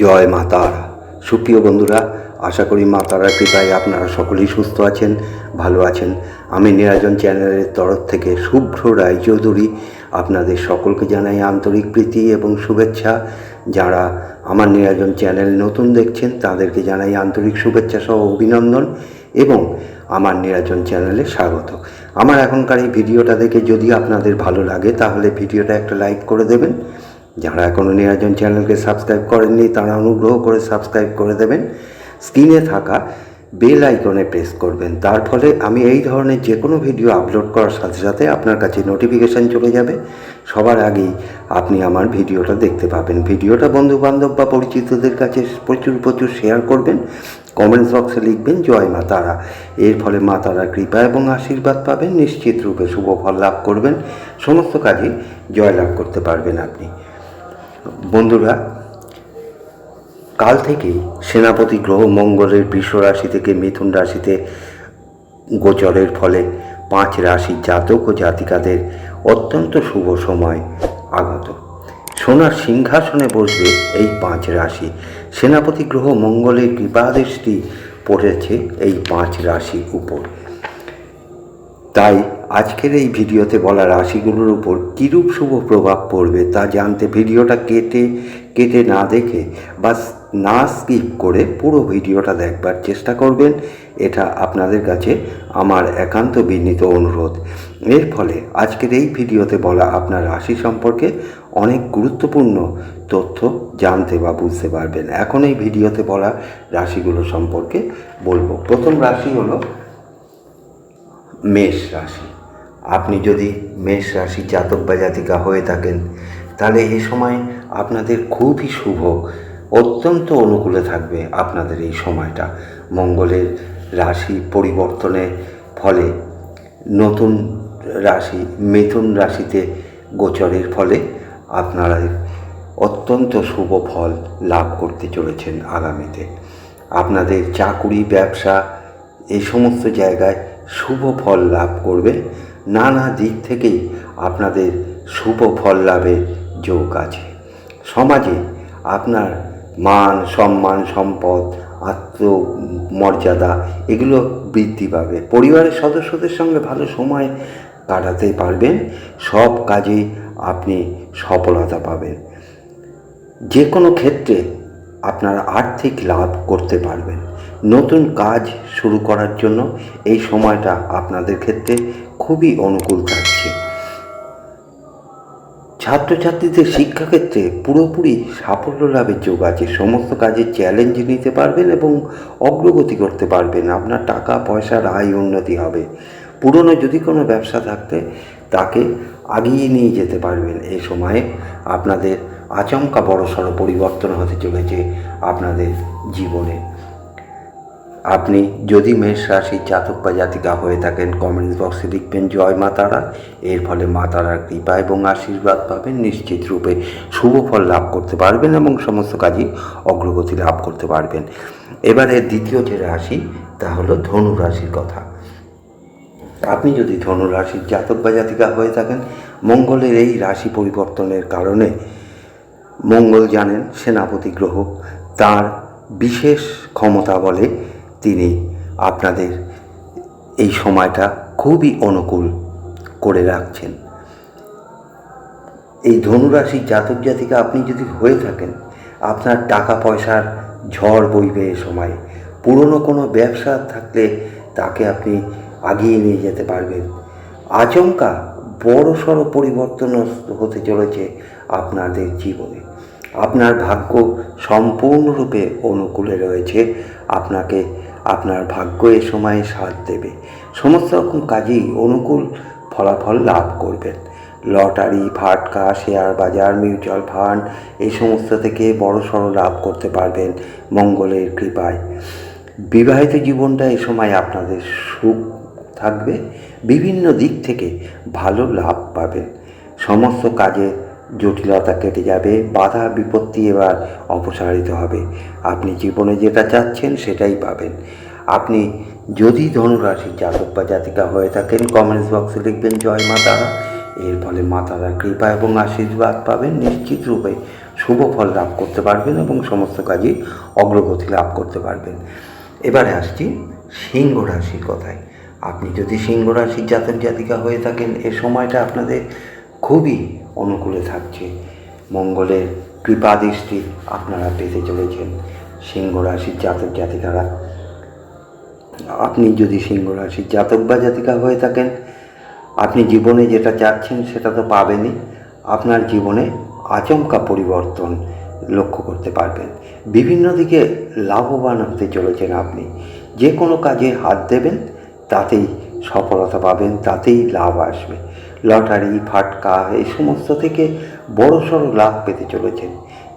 জয় মা তারা। সুপ্রিয় বন্ধুরা, আশা করি মা তারার কৃপায় আপনারা সকলেই সুস্থ আছেন, ভালো আছেন। আমি নিরাজন চ্যানেলের তরফ থেকে শুভ্র রায় চৌধুরী আপনাদের সকলকে জানাই আন্তরিক প্রীতি এবং শুভেচ্ছা। যারা আমার নিরাজন চ্যানেল নতুন দেখছেন, তাদেরকে জানাই আন্তরিক শুভেচ্ছা সহ অভিনন্দন এবং আমার নিরাজন চ্যানেলে স্বাগত। আমার এখনকার এই ভিডিওটা দেখে যদি আপনাদের ভালো লাগে, তাহলে ভিডিওটা একটা লাইক করে দেবেন। যারা এখনও নিরাজন চ্যানেলকে সাবস্ক্রাইব করেননি, তারা অনুগ্রহ করে সাবস্ক্রাইব করে দেবেন। স্ক্রিনে থাকা বেল আইকনে প্রেস করবেন। তার ফলে আমি এই ধরনের যে কোনো ভিডিও আপলোড করার সাথে সাথে আপনার কাছে নোটিফিকেশান চলে যাবে। সবার আগেই আপনি আমার ভিডিওটা দেখতে পাবেন। ভিডিওটা বন্ধু বান্ধব বা পরিচিতদের কাছে প্রচুর প্রচুর শেয়ার করবেন। কমেন্টস বক্সে লিখবেন, জয় মা তারা। এর ফলে মা তারার কৃপা এবং আশীর্বাদ পাবেন। নিশ্চিত রূপে শুভ ফল লাভ করবেন। সমস্ত কাজে জয় লাভ করতে পারবেন আপনি। বন্ধুরা, কাল থেকেই সেনাপতি গ্রহ মঙ্গলের বৃষ রাশি থেকে মিথুন রাশিতে গোচরের ফলে পাঁচ রাশি জাতক ও জাতিকাদের অত্যন্ত শুভ সময় আগত। সোনার সিংহাসনে বসবে এই পাঁচ রাশি। সেনাপতি গ্রহ মঙ্গলের কৃপাদৃষ্টি পড়েছে এই পাঁচ রাশির উপর। তাই আজকের এই ভিডিওতে বলা রাশিগুলোর উপর কীরূপ শুভ প্রভাব পড়বে তা জানতে ভিডিওটা কেটে কেটে না দেখে বা না স্কিপ করে পুরো ভিডিওটা দেখবার চেষ্টা করবেন। এটা আপনাদের কাছে আমার একান্ত বিনীত অনুরোধ। এর ফলে আজকের এই ভিডিওতে বলা আপনার রাশি সম্পর্কে অনেক গুরুত্বপূর্ণ তথ্য জানতে বা বুঝতে পারবেন। এখন এই ভিডিওতে বলা রাশিগুলো সম্পর্কে বলব। প্রথম রাশি হলো মেষ রাশি। আপনি যদি মেষ রাশি জাতক বা জাতিকা হয়ে থাকেন, তাহলে এ সময় আপনাদের খুবই শুভ, অত্যন্ত অনুকূলে থাকবে আপনাদের এই সময়টা। মঙ্গলের রাশি পরিবর্তনের ফলে নতুন রাশি, মিথুন রাশিতে গোচরের ফলে আপনারা অত্যন্ত শুভ ফল লাভ করতে চলেছেন আগামীতে। আপনাদের চাকুরি, ব্যবসা এই সমস্ত জায়গায় শুভ ফল লাভ করবেন নানা দিক থেকেই আপনাদের শুভ ফল লাভের যোগ আছে। সমাজে আপনার মান, সম্মান, সম্পদ, আত্মমর্যাদা এগুলো বৃদ্ধি পাবে। পরিবারের সদস্যদের সঙ্গে ভালো সময় কাটাতে পারবেন। সব কাজে আপনি সফলতা পাবেন। যে কোনো ক্ষেত্রে আপনারা আর্থিক লাভ করতে পারবেন। নতুন কাজ শুরু করার জন্য এই সময়টা আপনাদের ক্ষেত্রে খুবই অনুকূল থাকছে। ছাত্রছাত্রীদের শিক্ষাক্ষেত্রে পুরোপুরি সাফল্য লাভের যোগ আছে। সমস্ত কাজে চ্যালেঞ্জ নিতে পারবেন এবং অগ্রগতি করতে পারবেন। আপনার টাকা পয়সার আয় উন্নতি হবে। পুরনো যদি কোনো ব্যবসা থাকতে, তাকে আগিয়ে নিয়ে যেতে পারবেন। এই সময়ে আপনাদের আচমকা বড়সড় পরিবর্তন হতে চলেছে আপনাদের জীবনে। আপনি যদি মেষ রাশির জাতক বা জাতিকা হয়ে থাকেন কমেন্টস বক্সে লিখবেন, জয় মা তারা। এর ফলে মা তারার কৃপা এবং আশীর্বাদ পাবেন, নিশ্চিত রূপে শুভ ফল লাভ করতে পারবেন এবং সমস্ত কাজই অগ্রগতি লাভ করতে পারবেন। এবারে দ্বিতীয় যে রাশি, তা হলো ধনু রাশির কথা। আপনি যদি ধনু রাশির জাতক বা জাতিকা হয়ে থাকেন, মঙ্গলের এই রাশি পরিবর্তনের কারণে মঙ্গল জানেন সেনাপতি গ্রহ, তার বিশেষ ক্ষমতা বলে তিনি আপনাদের এই সময়টা খুবই অনুকূল করে রাখছেন। এই ধনুরাশি জাতক জাতিকা আপনি যদি হয়ে থাকেন, আপনার টাকা পয়সার ঝড় বইবে এ সময়। পুরনো কোনো ব্যবসা থাকলে তাকে আপনি আগিয়ে নিয়ে যেতে পারবেন। আচমকা বড় সড়ো পরিবর্তন হতে চলেছে আপনাদের জীবনে। আপনার ভাগ্য সম্পূর্ণরূপে অনুকূলে রয়েছে। আপনাকে আপনার ভাগ্য এ সময়ে সাথ দেবে। সমস্ত রকম কাজেই অনুকূল ফলাফল লাভ করবেন। লটারি, ফাটকা, শেয়ার বাজার, মিউচুয়াল ফান্ড, এই সমস্ত থেকে বড় সড়ো লাভ করতে পারবেন মঙ্গলের কৃপায়। বিবাহিত জীবনটা এ সময় আপনাদের সুখ থাকবে। বিভিন্ন দিক থেকে ভালো লাভ পাবেন। সমস্ত কাজে জটিলতা কেটে যাবে, বাধা বিপত্তি এবার অপসারিত হবে। আপনি জীবনে যেটা চাচ্ছেন সেটাই পাবেন। আপনি যদি ধনুরাশি জাতক বা জাতিকা হয়ে থাকেন কমেন্টস বক্সে লিখবেন, জয় মা তারা। এর ফলে মা তারা কৃপা এবং আশীর্বাদ পাবেন। নিশ্চিত রূপে শুভ ফল লাভ করতে পারবেন এবং সমস্ত কাজে অগ্রগতি লাভ করতে পারবেন। এবারে আসছি সিংহ রাশির কথায়। আপনি যদি সিংহ রাশির জাতক জাতিকা হয়ে থাকেন, এ সময়টা আপনাদের খুবই অনুকূলে থাকছে। মঙ্গলের কৃপা দৃষ্টি আপনারা পেতে চলেছেন সিংহ রাশির জাতক জাতিকারা। আপনি যদি সিংহ রাশির জাতক বা জাতিকা হয়ে থাকেন, আপনি জীবনে যেটা চাচ্ছেন সেটা তো পাবেনই। আপনার জীবনে আচমকা পরিবর্তন লক্ষ্য করতে পারবেন। বিভিন্ন দিকে লাভবান হতে চলেছেন আপনি। যে কোনো কাজে হাত দেবেন, তাতেই সফলতা পাবেন, তাতেই লাভ আসবে। লটারি, ফাটকা, এই সমস্ত থেকে বড় সড়ো লাভ পেতে চলেছেন।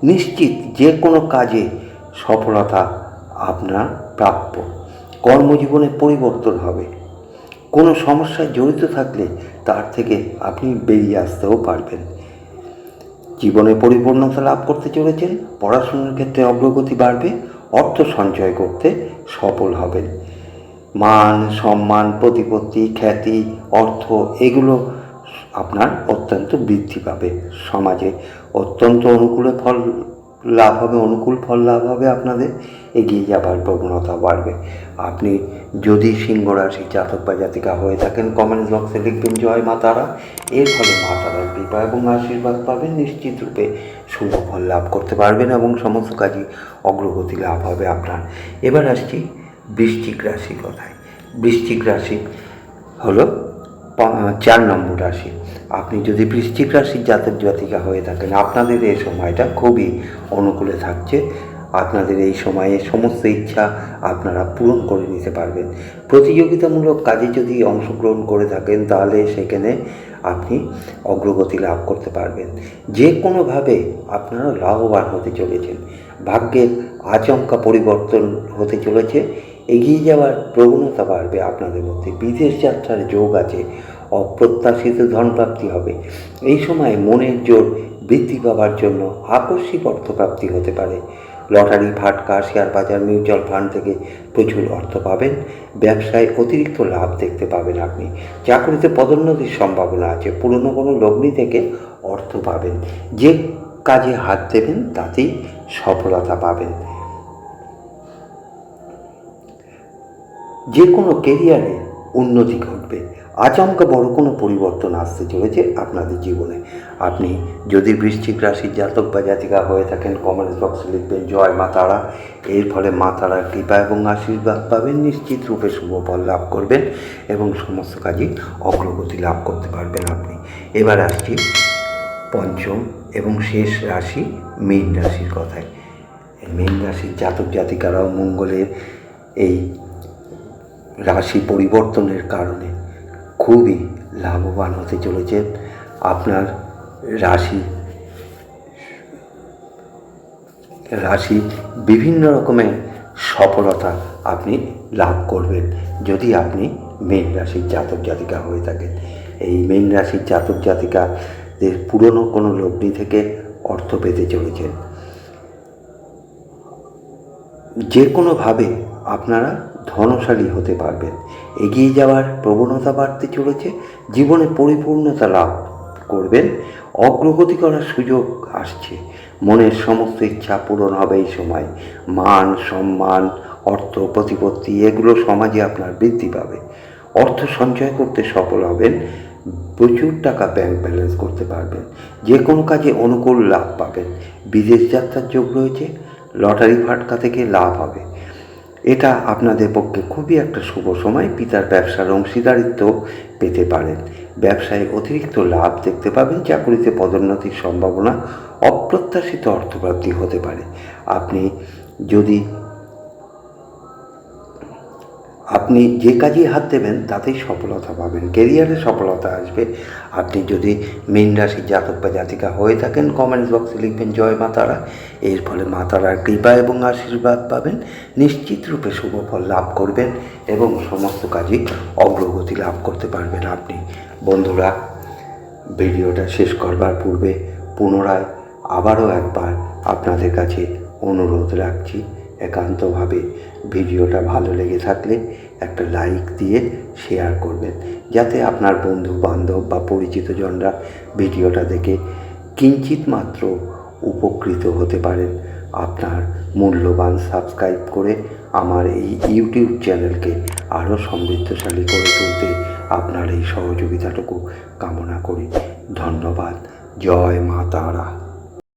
নিশ্চিত যে কোনো কাজে সফলতা আপনার প্রাপ্য। কর্মজীবনে পরিবর্তন হবে। কোনো সমস্যায় জড়িত থাকলে তার থেকে আপনি বেরিয়ে আসতেও পারবেন। জীবনে পরিপূর্ণতা লাভ করতে চলেছেন, পড়াশোনার ক্ষেত্রে অগ্রগতি বাড়বে, অর্থ সঞ্চয় করতে সফল হবেন। মান, সম্মান, প্রতিপত্তি, খ্যাতি, অর্থ, এগুলো আপনার অত্যন্ত বৃদ্ধি পাবে। সমাজে অত্যন্ত অনুকূলে ফল লাভ হবে, অনুকূল ফল লাভ হবে আপনাদের। এগিয়ে যাবার প্রবণতা বাড়বে। আপনি যদি সিংহ রাশি জাতক বা জাতিকা হয়ে থাকেন কমেন্ট বক্সে লিখবেন, জয় মা তারা। এর ফলে মা তারার কৃপা এবং আশীর্বাদ পাবেন, নিশ্চিত রূপে শুভ ফল লাভ করতে পারবেন এবং সমস্ত কাজই অগ্রগতি লাভ হবে আপনার। এবার আসছি বৃশ্চিক রাশির কথায়। বৃশ্চিক রাশি হলো চার নম্বর রাশি। আপনি যদি বৃশ্চিক রাশির জাতক জাতিকা হয়ে থাকেন, আপনাদের এই সময়টা খুবই অনুকূলে থাকছে। আপনাদের এই সময়ে সমস্ত ইচ্ছা আপনারা পূরণ করে নিতে পারবেন। প্রতিযোগিতামূলক কাজে যদি অংশগ্রহণ করে থাকেন, তাহলে সেখানে আপনি অগ্রগতি লাভ করতে পারবেন। যে কোনোভাবে আপনারা লাভবান হতে চলেছেন, ভাগ্যের আচমকা পরিবর্তন হতে চলেছে, এগিয়ে যাওয়ার প্রবণতা বাড়বে আপনাদের মধ্যে। বিদেশ যাত্রার যোগ আছে অপ্রত্যাশিত ধনপ্রাপ্তি হবে। এই সময় মনের জোর বৃদ্ধি পাওয়ার জন্য আকস্মিক অর্থপ্রাপ্তি হতে পারে। লটারি, ফাটকা, শেয়ার বাজার, মিউচুয়াল ফান্ড থেকে প্রচুর অর্থ পাবেন। ব্যবসায় অতিরিক্ত লাভ দেখতে পাবেন আপনি। চাকরিতে পদোন্নতির সম্ভাবনা আছে। পুরনো কোনো লগ্নি থেকে অর্থ পাবেন। যে কাজে হাত দেবেন, তাতেই সফলতা পাবেন। যে কোনো কেরিয়ারে উন্নতি ঘটবে। আচমকা বড় কোনো পরিবর্তন আসতে চলেছে আপনাদের জীবনে। আপনি যদি বৃশ্চিক রাশির জাতক বা জাতিকা হয়ে থাকেন কমেন্টস বক্সে লিখবেন, জয় মা তারা। এর ফলে মা তারার কৃপা এবং আশীর্বাদ পাবেন, নিশ্চিত রূপে শুভ ফল লাভ করবেন এবং সমস্ত কাজই অগ্রগতি লাভ করতে পারবেন আপনি। এবার আসছি পঞ্চম এবং শেষ রাশি মীন রাশির কথায়। মীন রাশির জাতক জাতিকারাও মঙ্গলের এই রাশি পরিবর্তনের কারণে খুবই লাভবান হতে চলেছেন আপনার রাশি। রাশি বিভিন্ন রকমের সফলতা আপনি লাভ করবেন যদি আপনি মেন রাশির জাতক জাতিকা হয়ে থাকেন। এই মেন রাশির জাতক জাতিকাদের পুরনো কোনো লগ্নি থেকে অর্থ পেতে চলেছেন যে কোনোভাবে আপনারা ধনশালী হতে পারবেন। এগিয়ে যাওয়ার প্রবণতা বাড়তে চলেছে, জীবনে পরিপূর্ণতা লাভ করবেন, অগ্রগতি করার সুযোগ আসছে, মনের সমস্ত ইচ্ছা পূরণ হবে এই সময়, মান, সম্মান, অর্থ, প্রতিপত্তি, এগুলো সমাজে আপনার বৃদ্ধি পাবে, অর্থ সঞ্চয় করতে সফল হবেন, প্রচুর টাকা ব্যাংক ব্যালেন্স করতে পারবেন যে কোনো কাজে অনুকূল লাভ পাবেন, বিদেশ যাত্রার যোগ রয়েছে, লটারি ফাটকা থেকে লাভ হবে এটা আপনাদের পক্ষে খুবই একটা শুভ সময়। পিতার ব্যবসার অংশীদারিত্ব পেতে পারেন। ব্যবসায় অতিরিক্ত লাভ দেখতে পাবেন। চাকরিতে পদোন্নতির সম্ভাবনা অপ্রত্যাশিত অর্থপ্রাপ্তি হতে পারে। আপনি যদি আপনি যে কাজেই হাত দেবেন, তাতেই সফলতা পাবেন। কেরিয়ারে সফলতা আসবে। আপনি যদি মীন রাশির জাতক বা জাতিকা হয়ে থাকেন কমেন্টস বক্সে লিখবেন, জয় মা তারা। এর ফলে মা তারার কৃপা এবং আশীর্বাদ পাবেন, নিশ্চিত রূপে শুভ ফল লাভ করবেন এবং সমস্ত কাজে অগ্রগতি লাভ করতে পারবেন আপনি। বন্ধুরা, ভিডিওটা শেষ করবার পূর্বে পুনরায় আবারও একবার আপনাদের কাছে অনুরোধ রাখছি, একান্তভাবে ভিডিওটা ভালো লেগে থাকলে একটা লাইক দিয়ে শেয়ার করবেন। যাতে আপনার বন্ধু বান্ধব বা পরিচিতজনরা ভিডিওটা দেখে কিঞ্চিত মাত্র উপকৃত হতে পারেন। আপনার মূল্যবান সাবস্ক্রাইব করে আমার এই ইউটিউব চ্যানেলকে আরও সমৃদ্ধশালী করে তুলতে আপনার এই সহযোগিতাটুকু কামনা করি। ধন্যবাদ। জয় মা তারা।